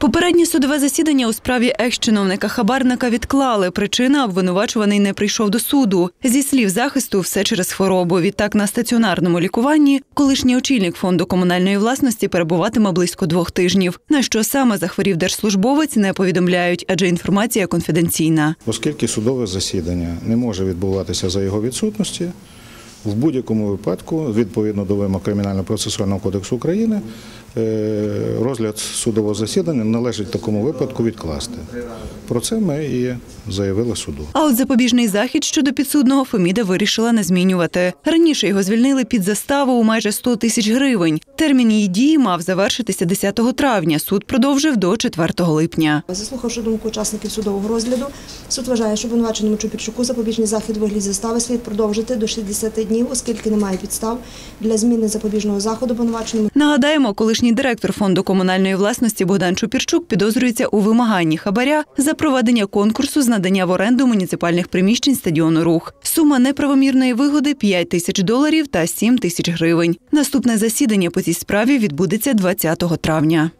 Попереднє судове засідання у справі екс-чиновника хабарника відклали. Причина обвинувачуваний не прийшов до суду. Зі слів захисту, все через хворобу. Відтак на стаціонарному лікуванні колишній очільник фонду комунальної власності перебуватиме близько двох тижнів. На що саме захворів держслужбовець, не повідомляють, адже інформація конфіденційна. Оскільки судове засідання не може відбуватися за його відсутності, в будь-якому випадку, відповідно до вимог Кримінально-процесуального кодексу України, е, розгляд судового засідання належить такому випадку відкласти. Про це ми і заявили суду. А от запобіжний захід щодо підсудного Феміда вирішила не змінювати. Раніше його звільнили під заставу у майже 100 тисяч гривень. Термін її дії мав завершитися 10 травня. Суд продовжив до 4 липня. Заслухавши думку учасників судового розгляду, суд вважає, що обвинуваченому Чупірчуку запобіжний захід вигляді застави слід продовжити до 60 днів, оскільки немає підстав для зміни запобіжного заходу обвинуваченому. Нагадаємо, колишній директор фонду комунальної власності Богдан Чупірчук підозрюється у вимаганні хабаря за проведення конкурсу з надання в оренду муніципальних приміщень стадіону Рух. Сума неправомірної вигоди 5 тисяч доларів та 7 тисяч гривень. Наступне засідання по цій справі відбудеться 20 травня.